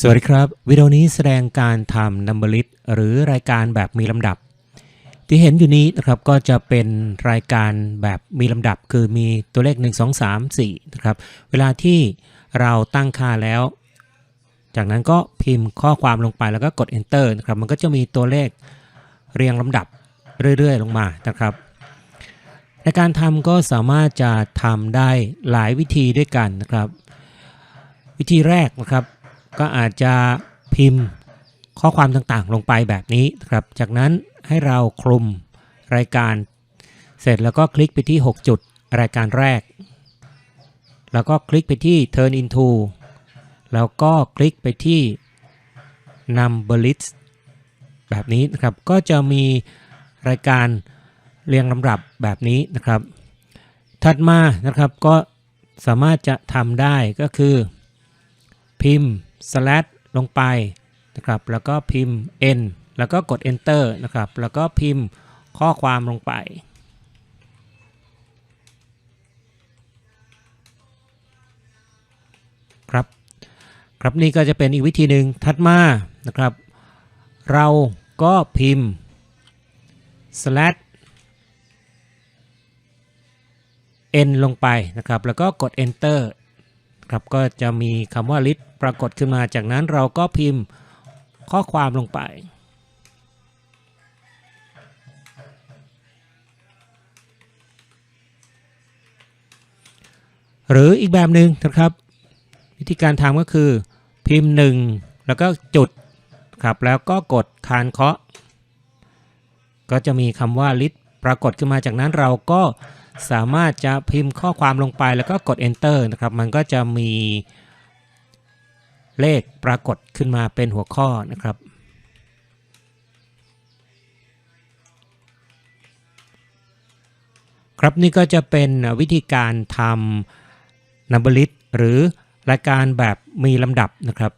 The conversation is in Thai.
สวัสดีครับวิดีโอนี้แสดงการทำ Number List หรือรายการแบบมีลำดับ ที่เห็นอยู่นี้นะครับก็จะเป็นรายการแบบมีลำดับ คือมีตัวเลข 1 2 3 4นะครับเวลาที่เราตั้งค่าแล้ว จากนั้นก็พิมพ์ข้อความลงไปแล้วก็กด enter นะครับมันก็จะมีตัวเลขเรียงลำดับเรื่อยๆ ลงมานะครับ ในการทำก็สามารถจะทำได้หลายวิธีด้วยกันนะครับ วิธีแรกนะครับ ก็อาจจะพิมพ์ข้อความต่างๆ ลงไปแบบนี้ครับ จากนั้นให้เราคลุมรายการ เสร็จแล้วก็คลิกไปที่ 6 จุดรายการแรก แล้วก็คลิกไปที่ turn into แล้วก็คลิกไปที่ number list แบบนี้นะครับ ก็จะมีรายการเรียงลำดับแบบนี้นะครับ ถัดมานะครับก็สามารถจะทำได้ก็คือ พิมพ์ slash ลงไปนะครับ แล้วก็พิมพ์ n แล้วก็กด enter นะครับ แล้วก็พิมพ์ข้อความลงไป ครับ ครับนี่ก็จะเป็นอีกวิธีหนึ่งถัดมานะครับ เราก็พิมพ์ slash n ลงไปนะครับ แล้วก็กด enter ครับก็จะมีคำว่า list ปรากฏขึ้นมาจากนั้นเราก็พิมพ์ข้อความลงไป หรืออีกแบบหนึ่งนะครับ วิธีการทำก็คือพิมพ์ 1 แล้วก็จุดครับแล้วก็กดคานเคาะ ก็จะมีคำว่า list ปรากฏขึ้นมาจากนั้นเราก็สามารถจะพิมพ์ข้อความลงไปแล้วก็กด enter นะครับ มันก็จะมีเลขปรากฏขึ้นมาเป็นหัวข้อนะครับ ครับนี่ก็จะเป็นวิธีการทำ Number List หรือรายการแบบมีลำดับนะครับ